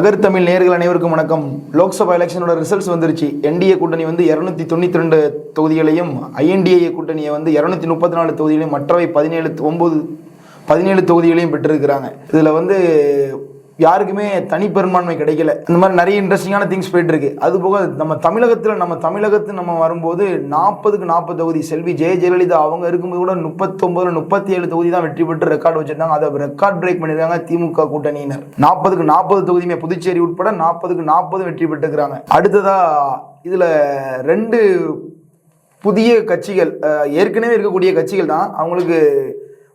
அகர் தமிழ் நேயர்கள் அனைவருக்கும் வணக்கம். லோக்சபா எலெக்ஷனோட ரிசல்ட்ஸ் வந்துருச்சு. என்டிஏ கூட்டணி வந்து இரநூத்தி தொண்ணூற்றி ரெண்டு தொகுதிகளையும் ஐஎன்டிஏ கூட்டணியை வந்து இரநூத்தி முப்பத்தி நாலு தொகுதிகளையும் மற்றவை பதினேழு ஒம்பது பதினேழு தொகுதிகளையும் பெற்றிருக்கிறாங்க. இதில் வந்து யாருக்குமே தனிப்பெரும்பான்மை கிடைக்கல. இந்த மாதிரி நிறைய இன்ட்ரெஸ்டிங்கான திங்ஸ் போயிட்டு இருக்கு. அது போக நம்ம தமிழகத்தில் நம்ம தமிழகத்து நம்ம வரும்போது நாற்பதுக்கு நாற்பது தொகுதி. செல்வி ஜெய ஜெயலலிதா அவங்க இருக்கும்போது கூட முப்பத்தொன்பதுல முப்பத்தி ஏழு தொகுதி தான் வெற்றி பெற்று ரெக்கார்டு வச்சிருந்தாங்க. அதை ரெக்கார்ட் பிரேக் பண்ணிருக்காங்க திமுக கூட்டணியினர். நாற்பதுக்கு நாற்பது தொகுதியுமே புதுச்சேரி உட்பட நாற்பதுக்கு நாற்பது வெற்றி பெற்றுக்கிறாங்க. அடுத்ததா இதுல ரெண்டு புதிய கட்சிகள் ஏற்கனவே இருக்கக்கூடிய கட்சிகள் தான். அவங்களுக்கு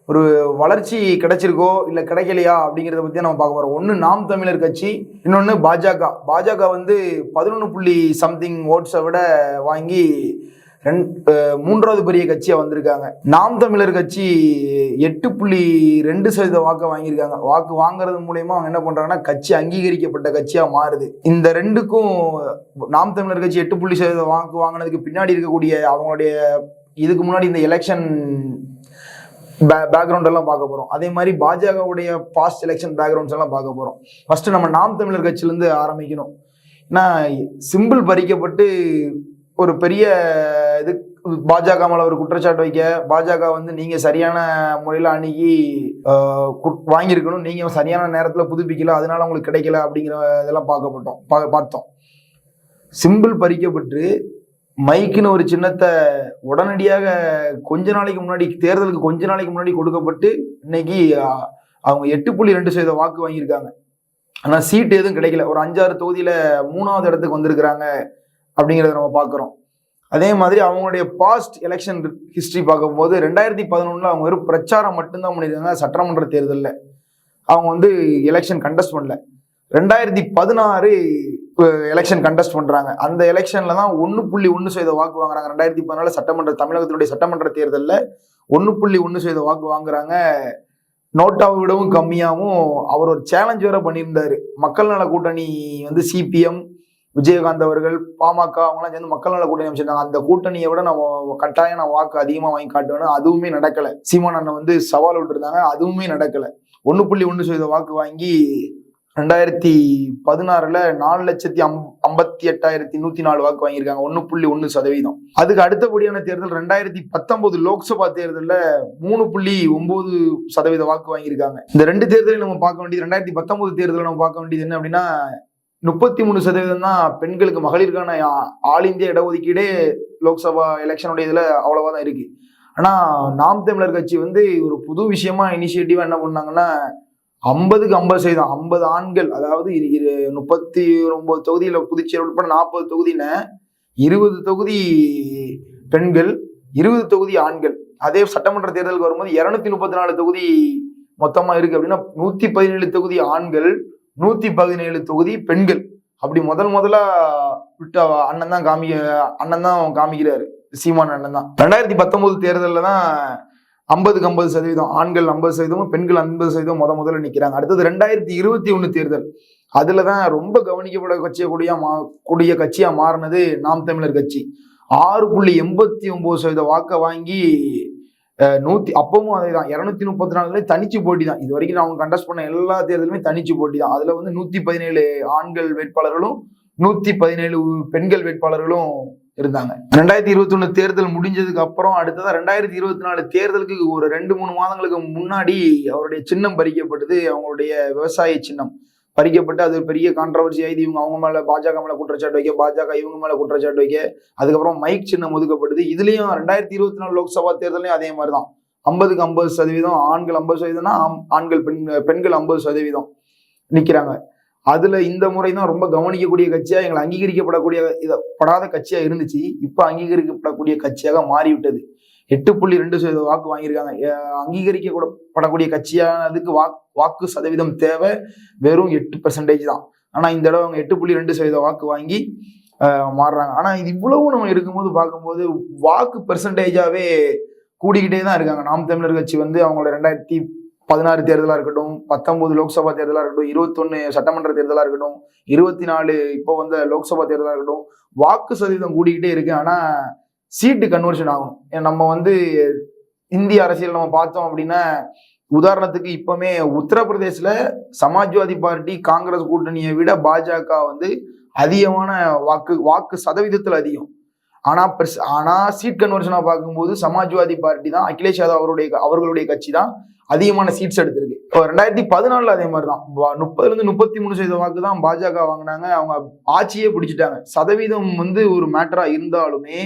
ஒரு வளர்ச்சி கிடைச்சிருக்கோ இல்லை கிடைக்கலையா அப்படிங்கிறத பற்றி நம்ம பார்க்க போகிறோம் ஒன்று நாம் தமிழர் கட்சி இன்னொன்று பாஜக. பாஜக வந்து பதினொன்று புள்ளி சம்திங் ஓட்ஸை விட வாங்கி ரெண் மூன்றாவது பெரிய கட்சியாக வந்திருக்காங்க. நாம் தமிழர் கட்சி எட்டு புள்ளி ரெண்டு சதவீத வாக்கை வாங்கியிருக்காங்க. வாக்கு வாங்குறது மூலயமா அவங்க என்ன பண்ணுறாங்கன்னா கட்சி அங்கீகரிக்கப்பட்ட கட்சியாக மாறுது. இந்த ரெண்டுக்கும் நாம் தமிழர் கட்சி எட்டு புள்ளி சதவீத வாக்கு வாங்கினதுக்கு பின்னாடி இருக்கக்கூடிய அவங்களுடைய இதுக்கு முன்னாடி இந்த எலெக்ஷன் பேக்ரவுண்ட் எல்லாம் பார்க்க போறோம். அதே மாதிரி பாஜகவுடைய பாஸ்ட் எலெக்ஷன் பேக்ரவுண்ட்ஸ் எல்லாம் பார்க்க போறோம். ஃபர்ஸ்ட் நம்ம நாம் தமிழர் கட்சியிலேருந்து ஆரம்பிக்கணும். ஏன்னா சிம்பிள் பறிக்கப்பட்டு ஒரு பெரிய இது பாஜக மேல ஒரு குற்றச்சாட்டு வைக்க பாஜக வந்து நீங்க சரியான முறையில் அணுகி வாங்கியிருக்கணும். நீங்க சரியான நேரத்தில் புதுப்பிக்கல அதனால உங்களுக்கு கிடைக்கல அப்படிங்கிற இதெல்லாம் பார்க்கப்பட்டோம். பா- பார்த்தோம். சிம்பிள் பறிக்கப்பட்டு மைக்குன்னு ஒரு சின்னத்தை உடனடியாக கொஞ்ச நாளைக்கு முன்னாடி தேர்தலுக்கு கொஞ்ச நாளைக்கு முன்னாடி கொடுக்கப்பட்டு இன்னைக்கு அவங்க எட்டு புள்ளி ரெண்டு சதவீத வாக்கு வாங்கியிருக்காங்க. ஆனா சீட் எதுவும் கிடைக்கல. ஒரு அஞ்சாறு தொகுதியில மூணாவது இடத்துக்கு வந்திருக்கிறாங்க அப்படிங்கிறத நம்ம பார்க்குறோம். அதே மாதிரி அவங்களுடைய பாஸ்ட் எலெக்ஷன் ஹிஸ்டரி பார்க்கும்போது ரெண்டாயிரத்தி பதினொன்றில் அவங்க வெறும் பிரச்சாரம் மட்டும்தான் பண்ணியிருக்காங்க சட்டமன்ற தேர்தலில். அவங்க வந்து எலெக்ஷன் கண்டெஸ்ட் பண்ணல. ரெண்டாயிரத்தி பதினாறு எலெக்ஷன் கண்டெஸ்ட் பண்றாங்க. அந்த எலெக்ஷன்ல தான் ஒன்று புள்ளி ஒன்று செய்த வாக்கு வாங்குறாங்க. ரெண்டாயிரத்தி பதினாலு சட்டமன்ற தமிழகத்தினுடைய சட்டமன்ற தேர்தலில் ஒன்று புள்ளி ஒன்று செய்த வாக்கு வாங்குறாங்க. நோட்டாவை விடவும் கம்மியாகவும் அவர் ஒரு சேலஞ்ச் வேற பண்ணியிருந்தாரு. மக்கள் நல கூட்டணி வந்து சிபிஎம் விஜயகாந்த் அவர்கள் பாமக அவங்கலாம் சேர்ந்து மக்கள் நல கூட்டணி அமைச்சிருந்தாங்க அந்த கூட்டணியை விட நான் கட்டாயம் நான் வாக்கு அதிகமாக வாங்கி காட்டுவேன்னு அதுவுமே நடக்கலை. சீமான் அண்ணன் வந்து சவால் விட்டுருந்தாங்க. அதுவுமே நடக்கலை. ஒன்று புள்ளி ஒன்று சதவீத வாக்கு வாங்கி ரெண்டாயிரத்தி பதினாறுல நாலு லட்சத்தி அம் ஐம்பத்தி எட்டாயிரத்தி நூத்தி நாலு வாக்கு வாங்கியிருக்காங்க. ஒன்று புள்ளி ஒன்று சதவீதம். அதுக்கு அடுத்தபடியான தேர்தல் ரெண்டாயிரத்தி பத்தொன்பது லோக்சபா தேர்தலில் மூணு புள்ளி ஒன்பது சதவீத வாக்கு வாங்கியிருக்காங்க. இந்த ரெண்டு தேர்தலையும் நம்ம பார்க்க வேண்டியது ரெண்டாயிரத்தி பத்தொன்பது தேர்தலில் நம்ம பார்க்க வேண்டியது என்ன அப்படின்னா முப்பத்தி மூணு சதவீதம் தான் பெண்களுக்கு மகளிருக்கான ஆல் இந்திய இடஒதுக்கீடே லோக்சபா எலெக்ஷனுடைய இதில் அவ்வளவா தான் இருக்கு. ஆனால் நாம் தமிழர் கட்சி வந்து ஒரு புது விஷயமா இனிஷியேட்டிவா என்ன பண்ணாங்கன்னா ஐம்பதுக்கு ஐம்பது சதவீதம் ஐம்பது ஆண்கள் அதாவது இரு- இரு- முப்பத்தி ஒன்பது தொகுதியில் புதுச்சேரி உட்பட நாற்பது தொகுதின்னு இருபது தொகுதி பெண்கள் இருபது தொகுதி ஆண்கள். அதே சட்டமன்ற தேர்தலுக்கு வரும்போது இரநூத்தி முப்பத்தி நாலு தொகுதி மொத்தமா இருக்கு அப்படின்னா நூத்தி பதினேழு தொகுதி ஆண்கள் நூத்தி பதினேழு தொகுதி பெண்கள். அப்படி முதல் முதலா விட்ட அண்ணன் தான் காமிக்க அண்ணன் தான் காமிக்கிறாரு. சீமான் அண்ணன் தான். ரெண்டாயிரத்தி பத்தொன்பது தேர்தலில் தான் ஐம்பதுக்கு ஐம்பது சதவீதம் ஆண்கள் ஐம்பது சதவீதமும் பெண்கள் ஐம்பது சதவீதம் முத முதல்ல நிற்கிறாங்க அடுத்தது ரெண்டாயிரத்தி இருபத்தி ஒன்று தேர்தல். அதில் தான் ரொம்ப கவனிக்கப்பட கட்சியக்கூடிய மா கூடிய கட்சியாக மாறினது நாம் தமிழர் கட்சி. ஆறு புள்ளி எண்பத்தி ஒம்பது சதவீத வாக்கை வாங்கி நூற்றி அப்பவும் அதே தான் இரநூத்தி முப்பத்தி நாலுல தனிச்சு போட்டி தான். இது வரைக்கும் அவங்க கண்டஸ்ட் பண்ண எல்லா தேர்தலுமே தனிச்சு போட்டி தான். அதில் வந்து நூற்றி பதினேழு ஆண்கள் வேட்பாளர்களும் நூற்றி பதினேழு பெண்கள் வேட்பாளர்களும் இருந்தாங்க. ரெண்டாயிரத்தி இருபத்தி ஒன்று தேர்தல் முடிஞ்சதுக்கு அப்புறம் அடுத்ததா ரெண்டாயிரத்தி இருபத்தி நாலு தேர்தலுக்கு ஒரு ரெண்டு மூணு மாதங்களுக்கு முன்னாடி அவருடைய சின்னம் பறிக்கப்பட்டது அவங்களுடைய விவசாய சின்னம். பறிக்கப்பட்டு அது ஒரு பெரிய கான்ட்ரவர்சி ஆகி இவங்க அவங்க மேல பாஜக மேல குற்றச்சாட்டு வைக்க பாஜக இவங்க மேல குற்றச்சாட்டு வைக்க அதுக்கப்புறம் மைக் சின்னம் ஒதுக்கப்படுது இதுலயும் ரெண்டாயிரத்தி இருபத்தி நாலு லோக்சபா தேர்தலையும் அதே மாதிரி தான் ஐம்பதுக்கு ஐம்பது சதவீதம் ஆண்கள் ஐம்பது சதவீதம்னா ஆம்- ஆண்கள் பெண் பெண்கள் ஐம்பது சதவீதம் நிக்கிறாங்க. அதுல இந்த முறை தான் ரொம்ப கவனிக்கக்கூடிய கட்சியா எங்களை அங்கீகரிக்கப்படக்கூடிய இத படாத கட்சியா இருந்துச்சு. இப்ப அங்கீகரிக்கப்படக்கூடிய கட்சியாக மாறிவிட்டது. எட்டு புள்ளி ரெண்டு சதவீத வாக்கு வாங்கியிருக்காங்க. அஹ் அங்கீகரிக்கப்படக்கூடிய கட்சியானதுக்கு வாக்கு வாக்கு சதவீதம் தேவை. வெறும் எட்டு பெர்சன்டேஜ் தான். ஆனா இந்த தடவை அவங்க எட்டு புள்ளி ரெண்டு சதவீத வாக்கு வாங்கி மாறுறாங்க. ஆனா இது இவ்வளவு நம்ம இருக்கும்போது பார்க்கும்போது வாக்கு பெர்சன்டேஜாவே கூடிக்கிட்டே தான் இருக்காங்க. நாம் தமிழர் கட்சி வந்து அவங்களோட ரெண்டாயிரத்தி பதினாறு தேர்தலா இருக்கட்டும் பத்தொன்பது லோக்சபா தேர்தலா இருக்கட்டும் இருபத்தொன்னு சட்டமன்ற தேர்தலா இருக்கட்டும் இருபத்தி நாலு இப்போ வந்த லோக்சபா தேர்தலா இருக்கட்டும் வாக்கு சதவீதம் கூடிக்கிட்டே இருக்கு. ஆனா சீட்டு கன்வர்ஷன் ஆகும் ஏன் நம்ம வந்து இந்திய அரசியல் நம்ம பார்த்தோம் அப்படின்னா உதாரணத்துக்கு இப்பவுமே உத்தரப்பிரதேசில் சமாஜ்வாதி பார்ட்டி காங்கிரஸ் கூட்டணியை விட பாஜக வந்து அதிகமான வாக்கு வாக்கு சதவீதத்தில் அதிகம். ஆனா பெர்ஸ் ஆனா சீட் கன்வர்ஷனா பார்க்கும்போது சமாஜ்வாதி பார்ட்டி தான் அகிலேஷ் யாதவ் அவருடைய அவர்களுடைய கட்சி தான் அதிகமான சீட்ஸ் எடுத்திருக்கு. இப்போ ரெண்டாயிரத்தி பதினாலுல அதே மாதிரி தான் முப்பதுல இருந்து முப்பத்தி மூணு சதவீத வாக்கு தான் பாஜக வாங்கினாங்க. அவங்க ஆட்சியே பிடிச்சிட்டாங்க. சதவீதம் வந்து ஒரு மேட்டரா இருந்தாலுமே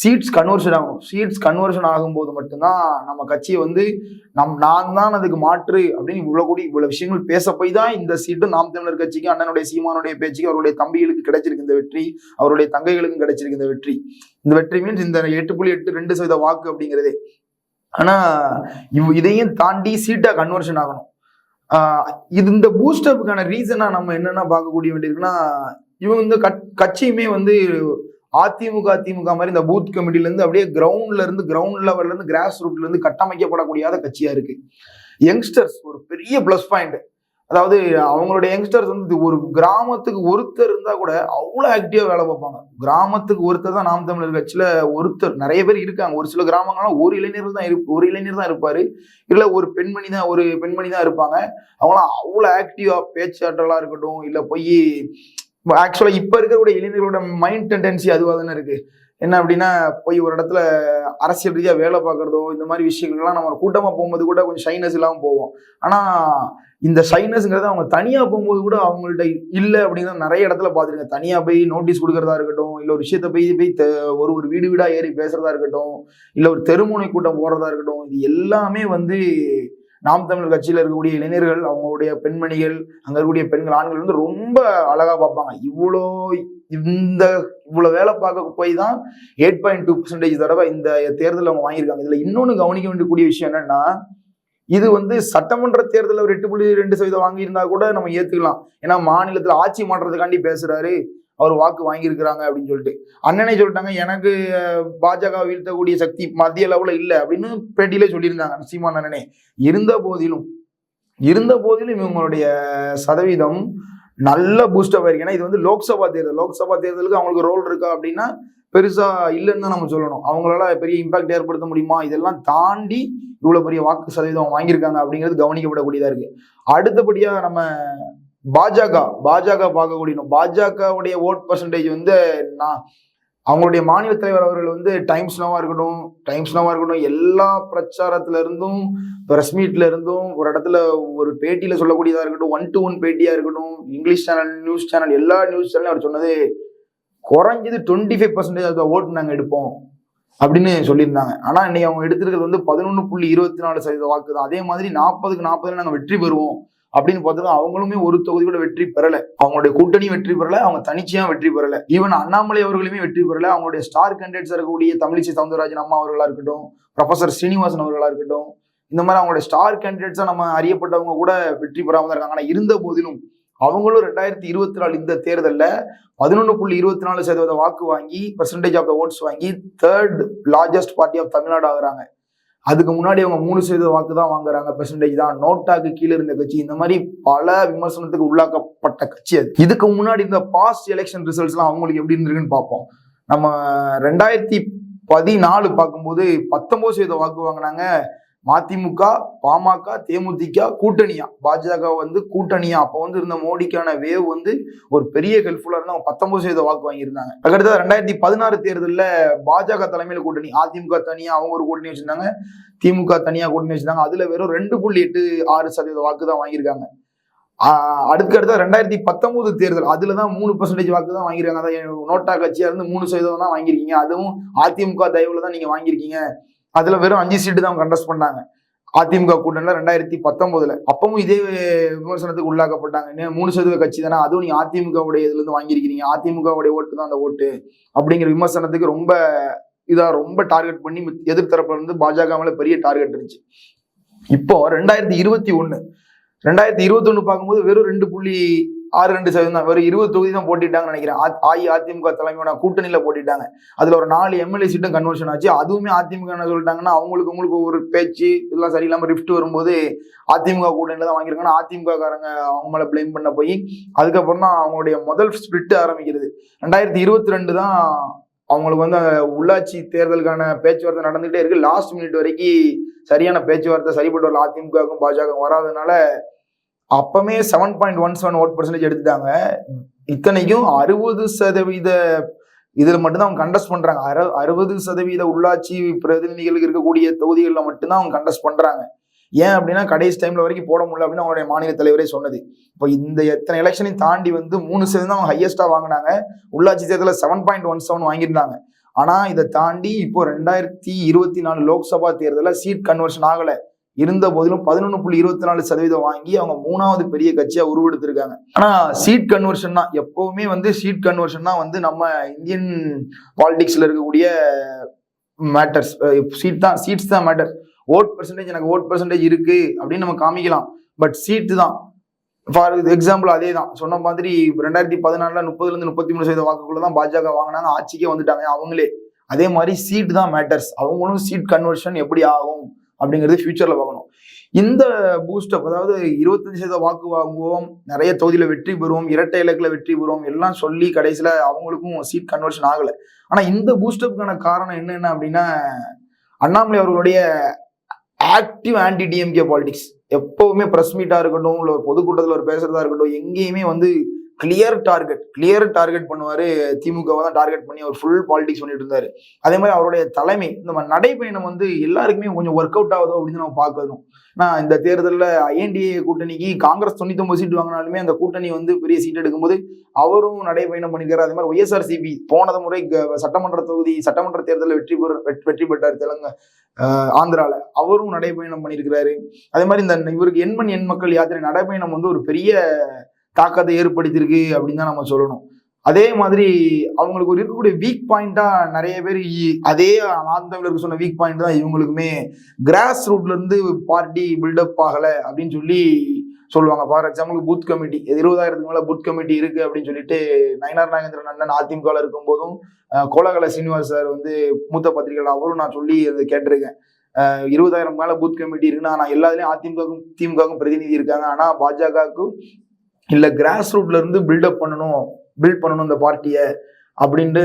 சீட்ஸ் கன்வர்ஷன் ஆகும். சீட்ஸ் கன்வர்ஷன் ஆகும்போது மட்டும்தான் நம்ம கட்சியை வந்து நம் நான் தான் அதுக்கு மாற்று அப்படின்னு இவ்வளவு கூடி இவ்வளவு விஷயங்கள் பேச போய் தான் இந்த சீட்டு நாம் தமிழர் கட்சிக்கு அண்ணனுடைய சீமானுடைய பேச்சுக்கு அவருடைய தம்பிகளுக்கு கிடைச்சிருக்கு இந்த வெற்றி. அவருடைய தங்கைகளுக்கும் கிடைச்சிருக்கு இந்த வெற்றி. இந்த வெற்றி மீன்ஸ் இந்த எட்டு புள்ளி எட்டு ரெண்டு சதவீத வாக்கு அப்படிங்கிறதே. ஆனா இவ் இதையும் தாண்டி சீட்டா கன்வர்ஷன் ஆகணும். இது இந்த பூஸ்டப்புக்கான ரீசனா நம்ம என்னென்ன பார்க்கக்கூடிய வேண்டியிருக்குன்னா இவங்க வந்து கட்- கட்சியுமே வந்து அதிமுக திமுக மாதிரி இந்த பூத் கமிட்டில இருந்து அப்படியே கிரவுண்ட்ல இருந்து கிரவுண்ட் லெவல்ல இருந்து கிராஸ் ரூட்ல இருந்து கட்டமைக்கப்படக்கூடியாத கட்சியா இருக்கு. யங்ஸ்டர்ஸ் ஒரு பெரிய ப்ளஸ் பாயிண்ட் அதாவது அவங்களுடைய யங்ஸ்டர்ஸ் வந்து ஒரு கிராமத்துக்கு ஒருத்தர் இருந்தா கூட அவ்வளோ ஆக்டிவா வேலை பார்ப்பாங்க. கிராமத்துக்கு ஒருத்தர் தான் நாம் தமிழர் கட்சியில ஒருத்தர் நிறைய பேர் இருக்காங்க. ஒரு சில கிராமங்கள்லாம் ஒரு இளைஞர் தான் இரு ஒரு இளைஞர் தான் இருப்பாரு. இல்ல ஒரு பெண்மணி தான் ஒரு பெண்மணி தான் இருப்பாங்க. அவங்களாம் அவ்வளோ ஆக்டிவா பேச்சாற்றலா இருக்கட்டும் இல்ல போய் ஆக்சுவலா இப்ப இருக்கக்கூடிய இளைஞர்களோட மைண்ட் டெண்டன்சி அதுவாக தானே இருக்கு. என்ன அப்படின்னா போய் ஒரு இடத்துல அரசியல் ரீதியாக வேலை பார்க்குறதோ இந்த மாதிரி விஷயங்கள்லாம் நம்ம கூட்டமாக போகும்போது கூட கொஞ்சம் ஷைனஸ் இல்லாமல் போவோம். ஆனால் இந்த ஷைனஸ்ங்கிறது அவங்க தனியாக போகும்போது கூட அவங்கள்ட்ட இல்லை அப்படின்னு நிறைய இடத்துல பார்த்துருங்க. தனியாக போய் நோட்டீஸ் கொடுக்கறதா இருக்கட்டும் இல்லை ஒரு விஷயத்த போய் போய் ஒரு ஒரு வீடு வீடாக ஏறி பேசுகிறதா இருக்கட்டும் இல்லை ஒரு தெருமுனை கூட்டம் போகிறதா இருக்கட்டும் இது எல்லாமே வந்து நாம் தமிழ் கட்சியில் இருக்கக்கூடிய இளைஞர்கள் அவங்களுடைய பெண்மணிகள் அங்கே இருக்கக்கூடிய பெண்கள் ஆண்கள் வந்து ரொம்ப அழகா பார்ப்பாங்க. இவ்வளோ இந்த இவ்வளோ வேலை பார்க்க போய் தான் எயிட் பாயிண்ட் டூ பர்சன்டேஜ் தடவை இந்த தேர்தலில் அவங்க வாங்கியிருக்காங்க. இதில் இன்னொன்னு கவனிக்க வேண்டியக்கூடிய விஷயம் என்னன்னா இது வந்து சட்டமன்ற தேர்தலில் ஒரு எட்டு புள்ளி ரெண்டு சதவீதம் வாங்கியிருந்தா கூட நம்ம ஏற்றுக்கலாம் ஏன்னா மாநிலத்தில் ஆட்சி மாற்றத்துக்காண்டி பேசுறாரு. அவர் வாக்கு வாங்கியிருக்கிறாங்க அப்படின்னு சொல்லிட்டு. அண்ணனே சொல்லிட்டாங்க எனக்கு பாஜக வீழ்த்தக்கூடிய சக்தி மத்திய லெவலில் இல்லை அப்படின்னு பேட்டியிலே சொல்லியிருந்தாங்க சீமான் அண்ணனே. இருந்த போதிலும் இருந்த போதிலும் இவங்களுடைய சதவீதம் நல்ல பூஸ்டப் ஆயிருக்கு ஏன்னா இது வந்து லோக்சபா தேர்தல். லோக்சபா தேர்தலுக்கு அவங்களுக்கு ரோல் இருக்கா அப்படின்னா பெருசா இல்லைன்னு தான் நம்ம சொல்லணும். அவங்களால பெரிய இம்பாக்ட் ஏற்படுத்த முடியுமா? இதெல்லாம் தாண்டி இவ்வளவு பெரிய வாக்கு சதவீதம் வாங்கியிருக்காங்க அப்படிங்கிறது கவனிக்கப்படக்கூடியதா இருக்கு. அடுத்தபடியா நம்ம பாஜக பாஜக பார்க்கக்கூடிய பாஜகவுடைய ஓட் பர்சன்டேஜ் வந்து நான் அவங்களுடைய மாநில தலைவர் அவர்கள் வந்து டைம்ஸ் நோவா இருக்கட்டும் டைம்ஸ் நோவா இருக்கட்டும் எல்லா பிரச்சாரத்துல இருந்தும் பிரஸ் மீட்ல இருந்தும் ஒரு இடத்துல ஒரு பேட்டியில சொல்லக்கூடியதா இருக்கட்டும் ஒன் டு ஒன் பேட்டியா இருக்கட்டும் இங்கிலீஷ் சேனல் நியூஸ் சேனல் எல்லா நியூஸ் சேனலும் அவர் சொன்னது குறைஞ்சது டுவெண்ட்டி ஃபைவ் பர்சன்டேஜ் ஓட்டு நாங்கள் எடுப்போம் அப்படின்னு சொல்லியிருந்தாங்க. ஆனா இன்னைக்கு அவங்க எடுத்திருக்கிறது வந்து பதினொன்று புள்ளி இருபத்தி நாலு சதவீத வாக்கு தான். அதே மாதிரி நாற்பதுக்கு நாற்பதுல நாங்கள் வெற்றி பெறுவோம். அப்படின்னு பார்த்தா அவங்களுமே ஒரு தொகுதி கூட வெற்றி பெறல. அவங்களுடைய கூட்டணி வெற்றி பெறல அவங்க தனிச்சையா வெற்றி பெறல. ஈவன் அண்ணாமலை அவர்களுமே வெற்றி பெறல. அவங்களுடைய ஸ்டார் கேண்டிடேட்ஸ் இருக்கக்கூடிய தமிழிசை சவுந்தரராஜன் அம்மா அவர்களா இருக்கட்டும் ப்ரொஃபசர் ஸ்ரீனிவாசன் அவர்களா இருக்கட்டும் இந்த மாதிரி அவங்களுடைய ஸ்டார் கேண்டிடேட்ஸா நம்ம அறியப்பட்டவங்க கூட வெற்றி பெறாம தான் இருக்காங்க. ஆனா இருந்த போதிலும் அவங்களும் ரெண்டாயிரத்தி இருபத்தி நாலு இந்த தேர்தலில் பதினொன்று புள்ளி இருபத்தி நாலு சதவீத வாக்கு வாங்கி பர்சன்டேஜ் ஆஃப் த ஓட்ஸ் வாங்கி third largest party of Tamil Nadu ஆகுறாங்க. அதுக்கு முன்னாடி அவங்க மூணு சதவீத வாக்கு தான் வாங்குறாங்க பெர்சன்டேஜ் தான். நோட்டாக்கு கீழே இருந்த கட்சி இந்த மாதிரி பல விமர்சனத்துக்கு உள்ளாக்கப்பட்ட கட்சி அது. இதுக்கு முன்னாடி இந்த பாஸ்ட் எலெக்ஷன் ரிசல்ட்ஸ்லாம் அவங்களுக்கு எப்படி இருந்திருக்குன்னு பார்ப்போம். நம்ம ரெண்டாயிரத்தி பதினாலு பார்க்கும்போது பத்தொன்பது சதவீத வாக்கு வாங்கினாங்க. மதிமுக பாமக தேமுதிக கூட்டணியா? பாஜக வந்து கூட்டணியா? அப்போ வந்து இருந்த மோடிக்கான வேவ் வந்து ஒரு பெரிய ஹெல்ப்ஃபுல்லா இருந்தா அவங்க பத்தொன்பது சதவீத வாக்கு வாங்கியிருந்தாங்க. அதுக்கடுத்து ரெண்டாயிரத்தி பதினாறு தேர்தலில் பாஜக தலைமையில் கூட்டணி அதிமுக தனியா அவங்க ஒரு கூட்டணி வச்சிருந்தாங்க. திமுக தனியா கூட்டணி வச்சிருந்தாங்க. அதுல வெறும் ரெண்டு புள்ளி எட்டு ஆறு சதவீத வாக்கு தான் வாங்கியிருக்காங்க. அடுத்தடுத்த ரெண்டாயிரத்தி பத்தொன்பது தேர்தல் அதுல தான் மூணு பர்சன்டேஜ் வாக்கு தான் வாங்கியிருக்காங்க. அதான் நோட்டா கட்சியா இருந்து மூணு சதவீதம் தான் வாங்கியிருக்கீங்க. அதுவும் அதிமுக தயவுல தான் நீங்க வாங்கியிருக்கீங்க. அதுல வெறும் அஞ்சு சீட்டு தான் கண்டஸ்ட் பண்ணாங்க. அதிமுக கூட்டணியில் ரெண்டாயிரத்தி பத்தொன்பதுல. அப்பவும் இதே விமர்சனத்துக்கு உள்ளாக்கப்பட்டாங்க. இன்னும் மூணு சதவீத கட்சி தானே அதுவும் நீங்க அதிமுக உடைய இதுல இருந்து வாங்கியிருக்கீங்க அதிமுக உடைய ஓட்டு தான் அந்த ஓட்டு. அப்படிங்கிற விமர்சனத்துக்கு ரொம்ப இதா ரொம்ப டார்கெட் பண்ணி எதிர்த்தரப்புல இருந்து பாஜக மேல பெரிய டார்கெட் இருந்துச்சு. இப்போ ரெண்டாயிரத்தி இருபத்தி ஒண்ணு ரெண்டாயிரத்தி இருபத்தி ஒண்ணு பார்க்கும்போது வெறும் ரெண்டு புள்ளி ஆறு ரெண்டு சதவீதம் தான். வெறும் இருபது தொகுதி தான் போட்டிட்டாங்கன்னு நினைக்கிறேன். அ- அஇஅதிமுக தலைமையோட கூட்டணியில போட்டிட்டாங்க. அதுல ஒரு நாலு எம்எல்ஏ சீட்டும் கன்வர்ஷன் ஆச்சு. அதுவுமே அதிமுக என்ன சொல்லிட்டாங்கன்னா அவங்களுக்கு உங்களுக்கு ஒரு பேச்சு இதெல்லாம் சரியில்லாம ரிஃப்ட் வரும்போது அதிமுக கூட்டணியில தான் வாங்கியிருக்காங்க அதிமுக காரங்க அவங்க மேல பிளேம் பண்ண போய் அதுக்கப்புறம் தான் அவங்களுடைய முதல் ஸ்பிரிட் ஆரம்பிக்கிறது. ரெண்டாயிரத்தி இருபத்தி ரெண்டு தான் அவங்களுக்கு வந்து உள்ளாட்சி தேர்தலுக்கான பேச்சுவார்த்தை நடந்துகிட்டே இருக்கு. லாஸ்ட் மினிட் வரைக்கும் சரியான பேச்சுவார்த்தை சரிப்பட்டு வரல. அதிமுகவுக்கும் பாஜகவும் வராதனால அப்பமே seven point one seven vote percentage எடுத்துட்டாங்க. இத்தனைக்கும் அறுபது சதவீத இதுல மட்டும்தான் அவங்க கண்டஸ்ட் பண்றாங்க. அறு அறுபது சதவீத உள்ளாட்சி பிரதிநிதிகளுக்கு இருக்கக்கூடிய தொகுதிகளில் மட்டும்தான் அவங்க கண்டஸ்ட் பண்றாங்க. ஏன் அப்படின்னா கடைசி டைம்ல வரைக்கும் போட முடியல அப்படின்னு அவங்களுடைய மாநில தலைவரே சொன்னது. இப்போ இந்த எத்தனை எலெக்ஷனையும் தாண்டி வந்து மூணு சதவீதம் அவங்க ஹையஸ்டா வாங்கினாங்க. உள்ளாட்சி தேர்தலில் செவன் பாயிண்ட் ஒன் செவன் வாங்கியிருந்தாங்க. ஆனா இதை தாண்டி இப்போ ரெண்டாயிரத்தி இருபத்தி நாலு லோக்சபா தேர்தலில் சீட் கன்வர்ஷன் ஆகல. இருந்த போதிலும் பதினொன்று புள்ளி இருபத்தி நாலு சதவீதம் வாங்கி அவங்க மூணாவது பெரிய கட்சியா உருவெடுத்திருக்காங்க. ஆனா சீட் கன்வர்ஷன் தான். எப்பவுமே வந்து சீட் கன்வர்ஷன் தான் வந்து நம்ம இந்தியன் பாலிடிக்ஸ்ல இருக்கக்கூடிய மேட்டர்ஸ் சீட் தான் சீட்ஸ் தான் மேட்டர் ஓட் பர்சன்டேஜ் எனக்கு ஓட் பர்சன்டேஜ் இருக்கு அப்படின்னு நம்ம காமிக்கலாம். பட் சீட்டு தான். ஃபார் எக்ஸாம்பிள் அதே தான். சொன்ன மாதிரி ரெண்டாயிரத்தி பதினாலுல முப்பதுலேருந்து முப்பத்தி மூணு சதவீத வாக்குக்குள்ள தான் பாஜக வாங்கினாங்க. ஆட்சிக்கே வந்துட்டாங்க அவங்களே. அதே மாதிரி சீட் தான் மேட்டர்ஸ் அவங்களும் சீட் கன்வர்ஷன் எப்படி ஆகும்? அப்படிங்கிறது ஃபியூச்சர்ல பார்க்கணும். இந்த பூஸ்டப் அதாவது இருபத்தஞ்சு சதவீத வாக்கு வாங்குவோம் நிறைய தொகுதியில வெற்றி பெறுவோம் இரட்டை இலக்குல வெற்றி பெறுவோம் எல்லாம் சொல்லி கடைசியில அவங்களுக்கும் சீட் கன்வர்ஷன் ஆகலை. ஆனா இந்த பூஸ்டப்புக்கான காரணம் என்னென்ன அப்படின்னா அண்ணாமலை அவர்களுடைய ஆக்டிவ் ஆன்டி டிஎம்கே பாலிடிக்ஸ் எப்பவுமே பிரஸ் மீட்டா இருக்கட்டும் இல்லை ஒரு பொதுக்கூட்டத்தில் ஒரு பேசுறதா இருக்கட்டும் எங்கேயுமே வந்து கிளியர் டார்கெட் கிளியர் டார்கெட் பண்ணுவாரு. திமுகவை தான் டார்கெட் பண்ணி அவர் ஃபுல் பாலிடிக்ஸ் பண்ணிட்டு இருந்தாரு. அதே மாதிரி அவருடைய தலைமை இந்த நடைப்பயணம் வந்து எல்லாருக்குமே கொஞ்சம் ஒர்க் அவுட் ஆகுதோ அப்படின்னு நம்ம பார்க்கணும். நான் இந்த தேர்தலில் ஐஎன்டிஏ கூட்டணிக்கு காங்கிரஸ் தொண்ணூத்தொம்பது சீட் வாங்கினாலுமே அந்த கூட்டணி வந்து பெரிய சீட் எடுக்கும்போது அவரும் நடைபயணம் பண்ணிக்கிறார். அதே மாதிரி ஒய்எஸ்ஆர்சிபி போனது முறை சட்டமன்ற தொகுதி சட்டமன்ற தேர்தலில் வெற்றி பெற வெற்றி பெற்றார் தெலுங்க ஆந்திரால. அவரும் நடைபயணம் பண்ணியிருக்கிறாரு. அதே மாதிரி இந்த இவருக்கு எண்மண் எண் மக்கள் யாத்திரை நடைபயணம் வந்து ஒரு பெரிய தாக்கத்தை ஏற்படுத்தியிருக்கு அப்படின்னு தான் நம்ம சொல்லணும். அதே மாதிரி அவங்களுக்கு ஒரு இருக்கக்கூடிய வீக் பாயிண்டா நிறைய பேர் அதே நாம் தமிழருக்கு சொன்ன வீக் பாயிண்ட் தான் இவங்களுக்குமே கிராஸ் ரூட்ல இருந்து பார்ட்டி பில்டப் ஆகல அப்படின்னு சொல்லி சொல்லுவாங்க. ஃபார் எக்ஸாம்பிள் பூத் கமிட்டி இருபதாயிரத்துக்கு மேல பூத் கமிட்டி இருக்கு அப்படின்னு சொல்லிட்டு நயனார் நாகேந்திரன் அண்ணன் அதிமுகவில் இருக்கும் போதும் கோலகல சீனிவாஸ் சார் வந்து மூத்த பத்திரிகைகள் அவரும் நான் சொல்லி அதை கேட்டிருக்கேன். இருபதாயிரம் மேல பூத் கமிட்டி இருக்குன்னா நான் எல்லாத்துலயும் அதிமுகவுக்கும் திமுகவுக்கும் பிரதிநிதி இருக்காங்க. ஆனா பாஜகவுக்கும் இல்லை கிராஸ் ரூட்ல இருந்து பில்டப் பண்ணணும் பில்ட் பண்ணணும் இந்த பார்ட்டியை அப்படின்ட்டு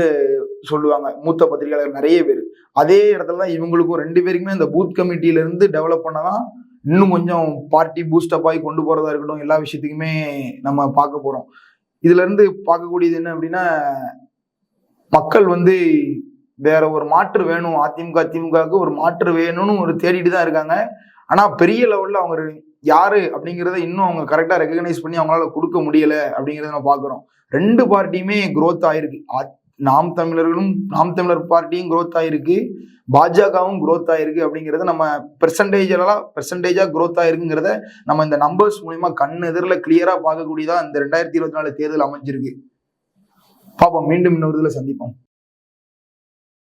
சொல்லுவாங்க. மூத்த பத்திரிகையாளர் நிறைய பேர். அதே இடத்துல தான் இவங்களுக்கும் ரெண்டு பேருக்குமே இந்த பூத் கமிட்டியில இருந்து டெவலப் பண்ணதான் இன்னும் கொஞ்சம் பார்ட்டி பூஸ்டப் ஆகி கொண்டு போறதா இருக்கட்டும் எல்லா விஷயத்துக்குமே நம்ம பார்க்க போறோம். இதுல இருந்து பார்க்கக்கூடியது என்ன அப்படின்னா மக்கள் வந்து வேற ஒரு மாற்று வேணும். அதிமுக திமுகவுக்கு ஒரு மாற்று வேணும்னு ஒரு தேடிட்டு தான் இருக்காங்க. ஆனால் பெரிய லெவலில் அவங்க யாரு அப்படிங்கிறத இன்னும் அவங்க கரெக்டாக ரெகனைஸ் பண்ணி அவங்களால கொடுக்க முடியல அப்படிங்கிறத நம்ம பார்க்குறோம் ரெண்டு பார்ட்டியுமே க்ரோத் ஆயிருக்கு. நாம் தமிழர்களும் நாம் தமிழர் பார்ட்டியும் க்ரோத் ஆயிருக்கு. பாஜகவும் க்ரோத் ஆயிருக்கு அப்படிங்கிறத நம்ம பெர்சன்டேஜெல்லாம் பெர்சன்டேஜாக க்ரோத் ஆயிருக்குங்கிறத நம்ம இந்த நம்பர்ஸ் மூலியமா கண் எதிரில் கிளியரா பார்க்கக்கூடியதாக இந்த ரெண்டாயிரத்தி இருபத்தி நாலு தேர்தல் அமைஞ்சிருக்கு. பாப்போம் மீண்டும் இன்னொரு இதில் சந்திப்போம்.